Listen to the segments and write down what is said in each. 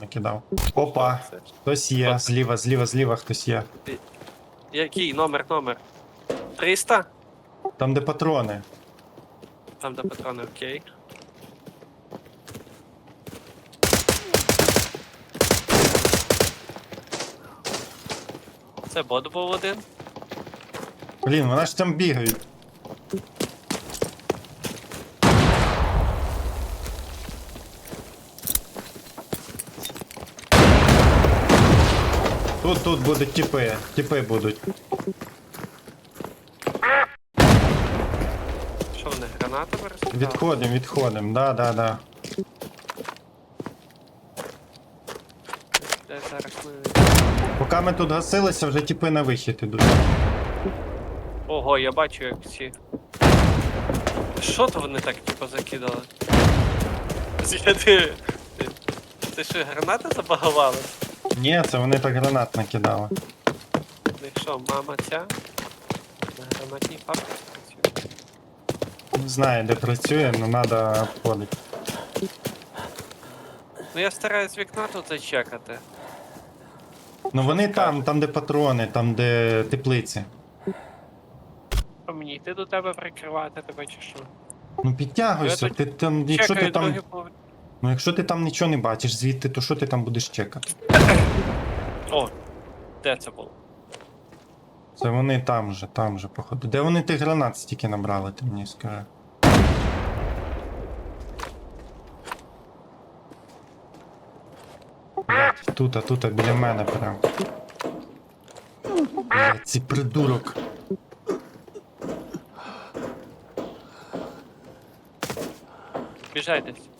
накидав. Опа, хтось є, зліва, зліва, зліва хтось є. Який номер, номер? 300? Там, де патрони. Там де патрони, окей. Це бот був один. Блін, вона ж там бігають. Тут, тут будуть тіпи, тіпи будуть. Що вони, гранатами розкидали? Відходимо, відходимо, да, да, да. Де зараз ми... Поки ми тут гасилися, вже тіпи на вихід ідуть. Ого, я бачу, як ці. Що то вони так типу закидали? З'яди. Це що, гранати забагували? Ні, це вони так гранат накидали. Ну що, мама ця? На гранатній фабриці працює. Не знаю, де працює, але треба обходити. Ну я стараюсь вікна тут зачекати. Ну вони там, там де патрони, там де теплиці. А мені йти до тебе прикривати тебе чи що? Ну підтягуйся, Я ти там, якщо ти Чекаю там. поверх. Ну якщо ти там нічого не бачиш звідти, то що ти там будеш чекати? О! Де це було? Це вони там же, там же, походу. Де вони тих гранат стільки набрали, ти мені скажи. Блядь, Тут, а тут, а біля мене прям. Блядь, цей придурок. Біжай десь. Ну,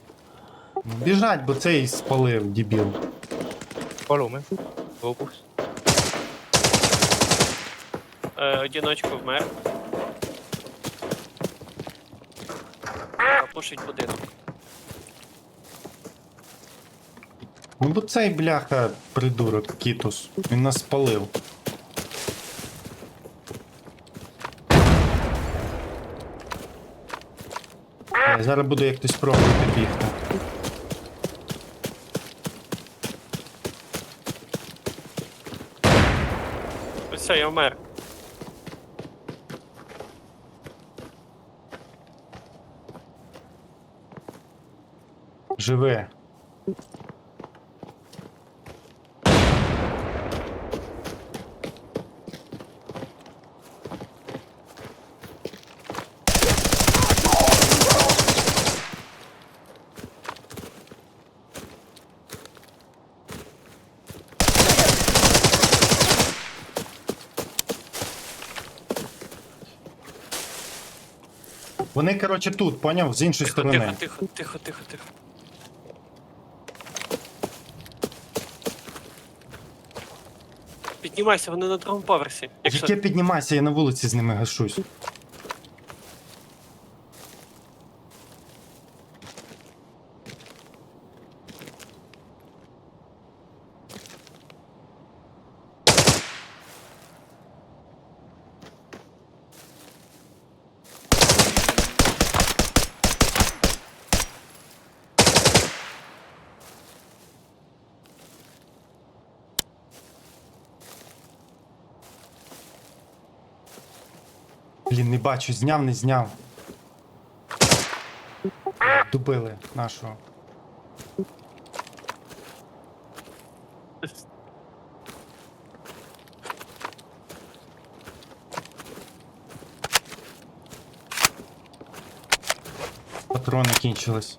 біжать, бо цей спалив, дебіл. Me. Focus. Е, одіночку вмер. Запушить будинок. Ну бо цей бляха придурок, Кітус. Він нас спалив. Е, Зараз буду як хтось пробувати бігти. Все, я вмер. Живе. Вони, коротше, тут, поняв, з іншої Тихо, сторони. тихо, тихо, тихо, тихо, тихо. Піднімайся, вони на другому поверсі. Якщо Яке піднімайся, я на вулиці з ними гашусь. Блін, не бачу, зняв, не зняв. Дубили нашого. Патрони кінчились.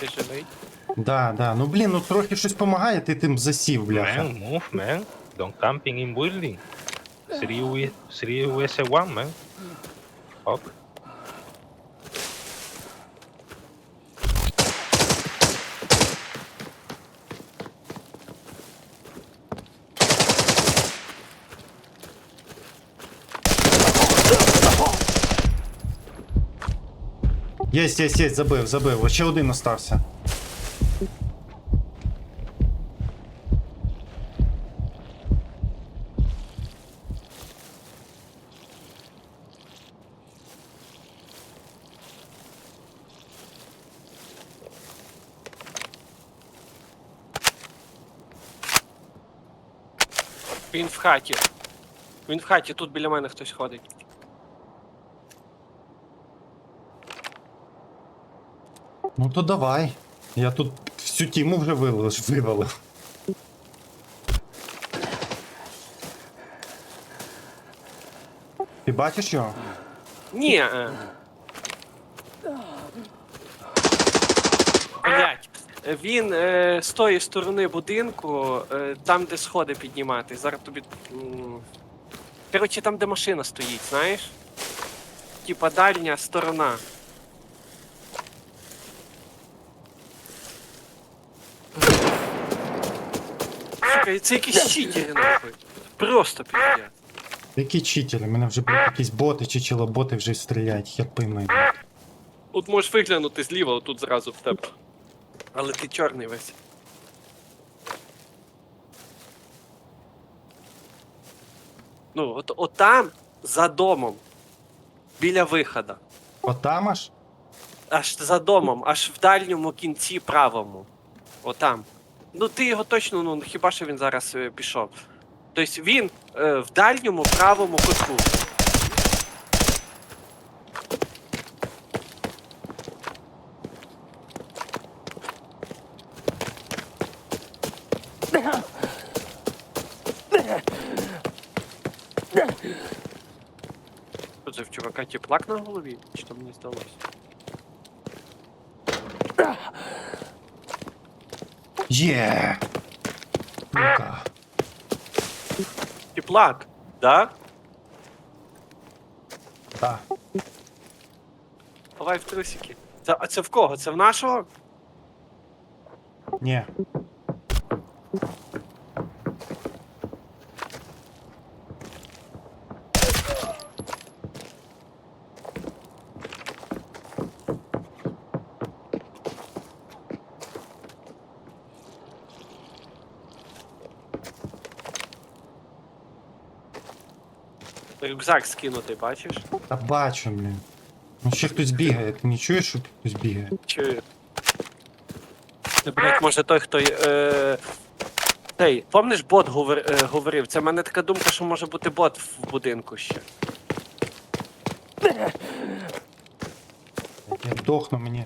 ти живий. Да, да. Ну блін, ну трохи щось допомагає, ти тим засів, бляха. Man, move, man. Don't camping in building. 3 with 3 with 1 man. Fuck. Єсть, єсть, єсть, забив, забив. Ще один остався. Він в хаті. Він в хаті, тут біля мене хтось ходить. Ну то давай. Я тут всю тіму вже вивалив. вивалив. Ти бачиш його? Ні. Блять. Він е, з тої сторони будинку, е, там, де сходи піднімати. Зараз тобі. м, Коротше, там, де машина стоїть, знаєш? Типа дальня сторона. Сука, це якісь читери нахуй. Просто піздець. Які читери? Мене вже блядь, якісь боти чи чилоботи вже стріляють, хер пойми. От можеш виглянути зліва, отут зразу в тебе. Але ти чорний весь. Ну, от, от там, за домом, біля виходу. Отам аж? Аж за домом, аж в дальньому кінці правому. Отам. Ну ти його точно, ну хіба що він зараз е, пішов. Тобто він е, в дальньому правому кутку. Що це в чувака на голові? Чи то мені здалося? Є! Ну-ка. Теплак, да? Та. Давай в трусики. Це, а це в кого? Це в нашого? Ні. Рюкзак скинутий, бачиш? Та бачу, блін. Ну ще хтось бігає, ти не чуєш, що хтось бігає? Чую. Це, блядь, може той, хто. Е... Цей, помниш, бот говор... е, говорив? Це в мене така думка, що може бути бот в будинку ще. Я дохну мені.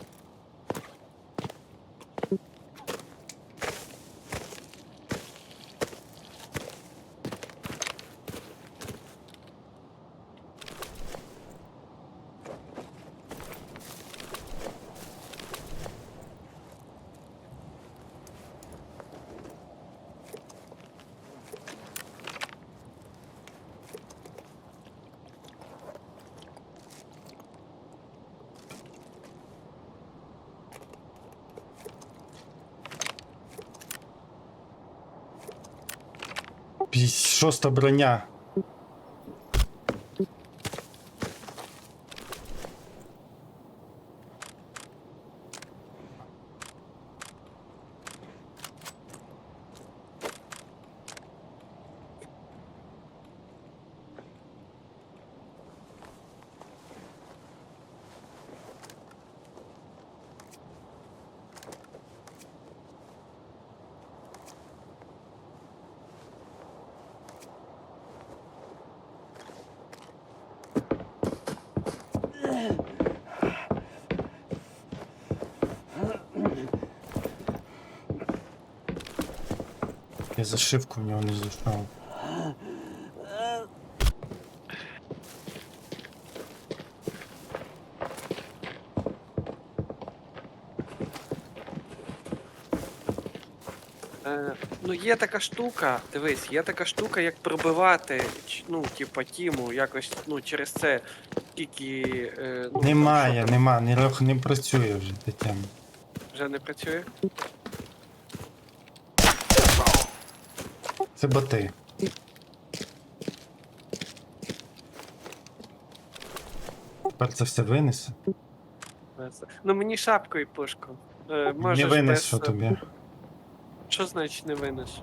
Шоста броня. Я зашивку в нього не зайшов. Е, ну, є така штука, дивись, є така штука, як пробивати, ч- ну, типа, тіму, якось, ну, через це тільки. Е, ну, Немає, що там, нема, не, рах- не працює вже та тема. Вже не працює? Це боти. Тепер це все винесе. Ну мені шапку і пушку. Е, Не винесу без- тобі. Що значить не винесу?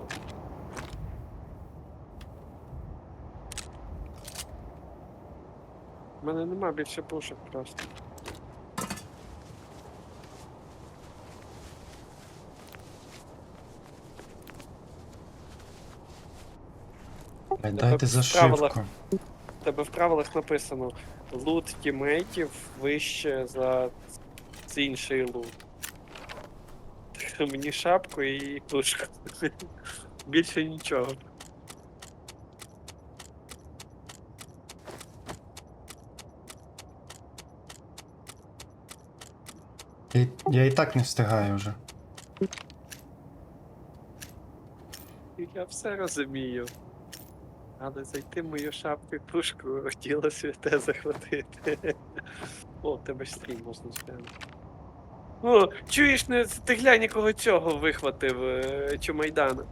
У мене нема більше пушок просто. Блядь, Дайте зашивку. тебе в правилах написано лут тімейтів вище за цей інший лут. Мені шапку і тушку. Більше нічого. Я, я і так не встигаю вже. Я все розумію. Але зайти мою шапку і пушку тіло святе захватити. О, тебе ж стрім можна зглянути. О, чуєш, не ти глянь, якого цього вихватив е, Чумайдана.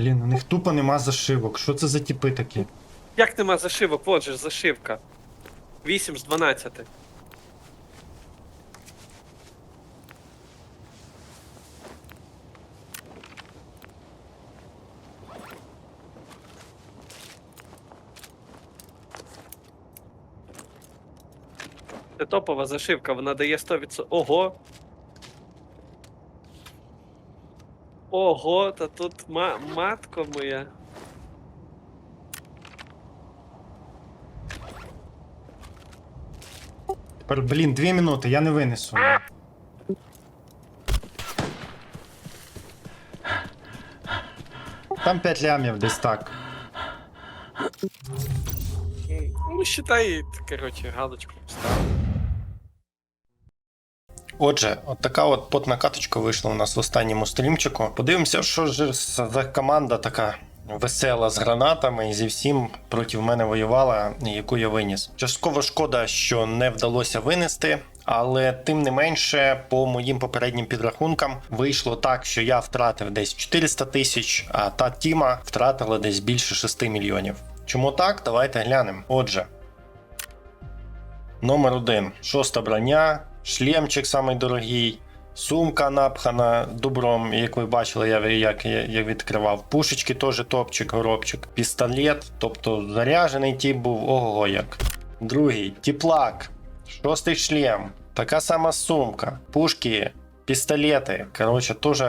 Блін, у них тупо нема зашивок. Що це за тіпи такі? Як нема зашивок? Вот же зашивка. 8 з 12. Це топова зашивка, вона дає 100%. Ого! Ого, та тут ма- матко моя. Тепер, блін, дві минути, я не винесу. Там 5 лямів десь так. Ну, считай, короче, галочку поставив. Отже, от така от потна каточка вийшла у нас в останньому стрімчику. Подивимося, що ж за команда така весела з гранатами і зі всім проти мене воювала, яку я виніс. Частково шкода, що не вдалося винести. Але тим не менше, по моїм попереднім підрахункам, вийшло так, що я втратив десь 400 тисяч, а та тіма втратила десь більше 6 мільйонів. Чому так? Давайте глянемо. Отже, Номер один. Шоста броня, шлемчик самий дорогий, сумка напхана добром, як ви бачили, я, як я, відкривав. Пушечки теж топчик, горобчик. Пістолет, тобто заряжений тип був ого як. Другий тіплак, шостий шлем, така сама сумка, пушки, пістолети. Коротше, теж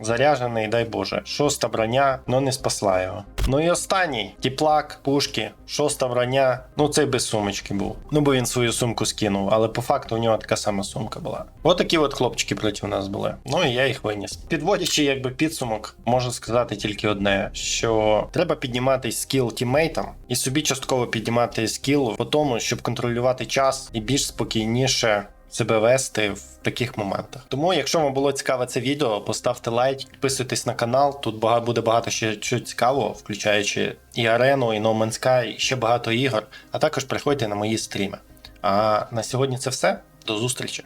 заряжений, дай Боже. Шоста броня, но не спасла його. Ну і останній тіплак, пушки, шоста броня. Ну цей без сумочки був. Ну бо він свою сумку скинув, але по факту у нього така сама сумка була. Отакі от хлопчики проти нас були. Ну і я їх виніс. Підводячи якби підсумок, можу сказати тільки одне: що треба піднімати скіл тіммейтам і собі частково піднімати скіл по тому, щоб контролювати час і більш спокійніше себе вести в таких моментах. Тому, якщо вам було цікаве це відео, поставте лайк, підписуйтесь на канал. Тут буде багато ще чого цікавого, включаючи і арену, і No Man's Sky, і ще багато ігор. А також приходьте на мої стріми. А на сьогодні це все. До зустрічі!